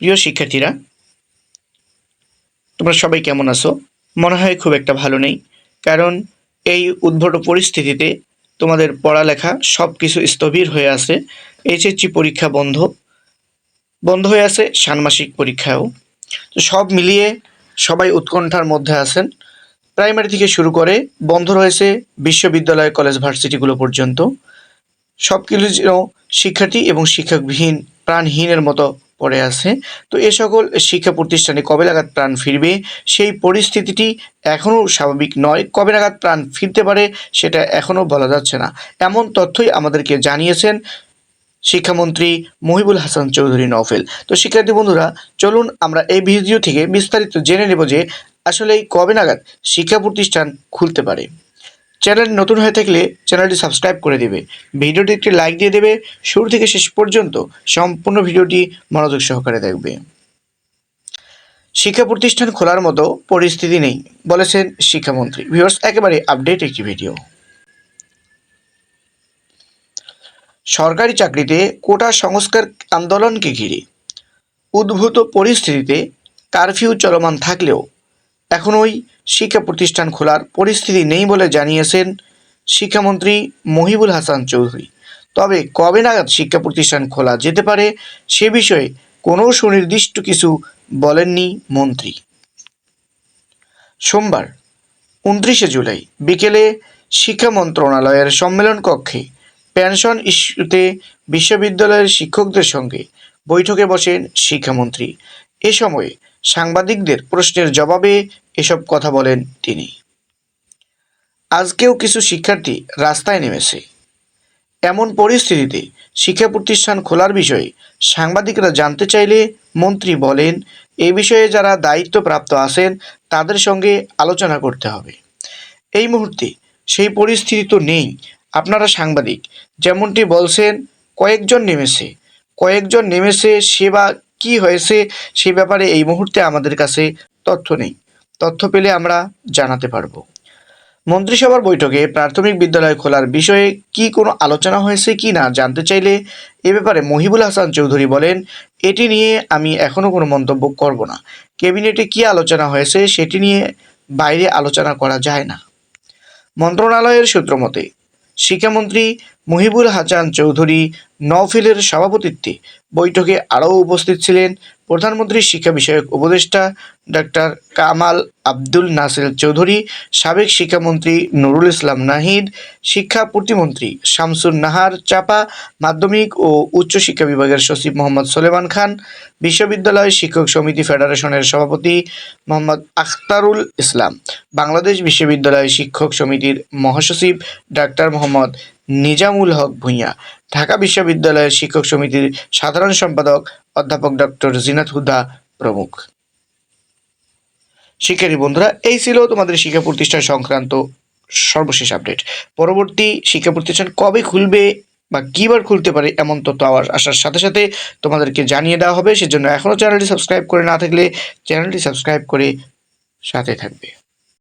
প্রিয় শিক্ষার্থীরা, তোমরা সবাই কেমন আছো? মনে হয় খুব একটা ভালো নেই, কারণ এই উদ্ভট পরিস্থিতিতে তোমাদের পড়ালেখা সব কিছু স্থবির হয়ে আছে। এইচএসসি পরীক্ষা বন্ধ বন্ধ হয়ে আছে ষান্মাসিক পরীক্ষাও। তো সব মিলিয়ে সবাই উৎকণ্ঠার মধ্যে আছেন। প্রাইমারি থেকে শুরু করে বন্ধ রয়েছে বিশ্ববিদ্যালয়, কলেজ, ভার্সিটিগুলো পর্যন্ত। সব কিছু শিক্ষার্থী এবং শিক্ষকবিহীন, প্রাণহীনের মতো পড়ে আছে। তো এ সকল শিক্ষা প্রতিষ্ঠানে কবে নাগাদ প্রাণ ফিরবে? সেই পরিস্থিতিটি এখনও স্বাভাবিক নয়। কবে নাগাদ প্রাণ ফিরতে পারে সেটা এখনও বলা যাচ্ছে না। এমন তথ্যই আমাদেরকে জানিয়েছেন শিক্ষামন্ত্রী মহিবুল হাসান চৌধুরী নফেল তো শিক্ষার্থী বন্ধুরা, চলুন আমরা এই ভিডিও থেকে বিস্তারিত জেনে নেব যে আসলে কবে নাগাদ শিক্ষা প্রতিষ্ঠান খুলতে পারে। চ্যানেল নতুন হয়ে থাকলে চ্যানেলটি সাবস্ক্রাইব করে দেবে। ভিডিওটি একটি লাইক দিয়ে দেবে। শুরু থেকে শেষ পর্যন্ত সম্পূর্ণ ভিডিওটি মনোযোগ সহকারে দেখবে। শিক্ষা প্রতিষ্ঠান খোলার মতো পরিস্থিতি নেই, বলেছেন শিক্ষামন্ত্রী। ভিউয়ার্স, একেবারে আপডেট একটি ভিডিও। সরকারি চাকরিতে কোটা সংস্কার আন্দোলনকে ঘিরে উদ্ভূত পরিস্থিতিতে কারফিউ চলমান থাকলেও এখনোই শিক্ষা প্রতিষ্ঠান খোলার পরিস্থিতি নেই বলে জানিয়েছেন শিক্ষামন্ত্রী মহিবুল হাসান চৌধুরী। তবে কবে নাগাদ শিক্ষা প্রতিষ্ঠান খোলা যেতে পারে সে বিষয়ে কোনো সুনির্দিষ্ট কিছু বলেননি মন্ত্রী। সোমবার, উনত্রিশে জুলাই বিকেলে শিক্ষা মন্ত্রণালয়ের সম্মেলন কক্ষে পেনশন ইস্যুতে বিশ্ববিদ্যালয়ের শিক্ষকদের সঙ্গে বৈঠকে বসেন শিক্ষামন্ত্রী। এ সময় সাংবাদিকদের প্রশ্নের জবাবে এসব কথা বলেন তিনি। আজকেও কিছু শিক্ষার্থী রাস্তায় নেমেছে। এমন পরিস্থিতিতে শিক্ষা প্রতিষ্ঠান খোলার বিষয়ে সাংবাদিকরা জানতে চাইলে মন্ত্রী বলেন, এ বিষয়ে যারা দায়িত্বপ্রাপ্ত আছেন, তাদের সঙ্গে আলোচনা করতে হবে। এই মুহূর্তে সেই পরিস্থিতি তো নেই। আপনারা সাংবাদিক, যেমনটি বলছেন, কয়েকজন নেমেছে। কয়েকজন নেমেছে সেবা কি হয়েছে সে ব্যাপারে এই মুহূর্তে আমাদের কাছে তথ্য নেই। তথ্য পেলে আমরা জানাতে পারব। মন্ত্রিসভার বৈঠকে প্রাথমিক বিদ্যালয় খোলার বিষয়ে কি কোনো আলোচনা হয়েছে কি না জানতে চাইলে এ ব্যাপারে মহিবুল হাসান চৌধুরী বলেন, এটি নিয়ে আমি এখনও কোনো মন্তব্য করব না। ক্যাবিনেটে কি আলোচনা হয়েছে সেটি নিয়ে বাইরে আলোচনা করা যায় না। মন্ত্রণালয়ের সূত্র মতে, শিক্ষামন্ত্রী মুহিবুল হাসান চৌধুরী নওফিলের সভাপতিত্বে বৈঠকে আরও উপস্থিত ছিলেন প্রধানমন্ত্রীর শিক্ষা বিষয়ক উপদেষ্টা ডাক্তার কামাল আব্দুল নাসির চৌধুরী, সাবেক শিক্ষামন্ত্রী নুরুল ইসলাম নাহিদ, শিক্ষা প্রতিমন্ত্রী শামসুন নাহার চাপা, মাধ্যমিক ও উচ্চ শিক্ষা বিভাগের সচিব মোহাম্মদ সোলেমান খান, বিশ্ববিদ্যালয় শিক্ষক সমিতি ফেডারেশনের সভাপতি মোহাম্মদ আখতারুল ইসলাম, বাংলাদেশ বিশ্ববিদ্যালয় শিক্ষক সমিতির মহাসচিব ডাক্তার মোহাম্মদ নিজামুল হক ভূঁইয়া। ঢাকা বিশ্ববিদ্যালয়ের শিক্ষক সমিতির সাধারণ সম্পাদক অধ্যাপক ডক্টর জিনাত হুদা প্রমুখ। শিক্ষার্থী বন্ধুরা, এই ছিল তোমাদের শিক্ষা প্রতিষ্ঠান সংক্রান্ত সর্বশেষ আপডেট। পরবর্তী শিক্ষা প্রতিষ্ঠান কবে খুলবে বা কিবার খুলতে পারে এমন তথ্য আবার আসার সাথে সাথে তোমাদেরকে জানিয়ে দেওয়া হবে। সেজন্য এখনও চ্যানেলটি সাবস্ক্রাইব করে না থাকলে চ্যানেলটি সাবস্ক্রাইব করে সাথে থাকবে।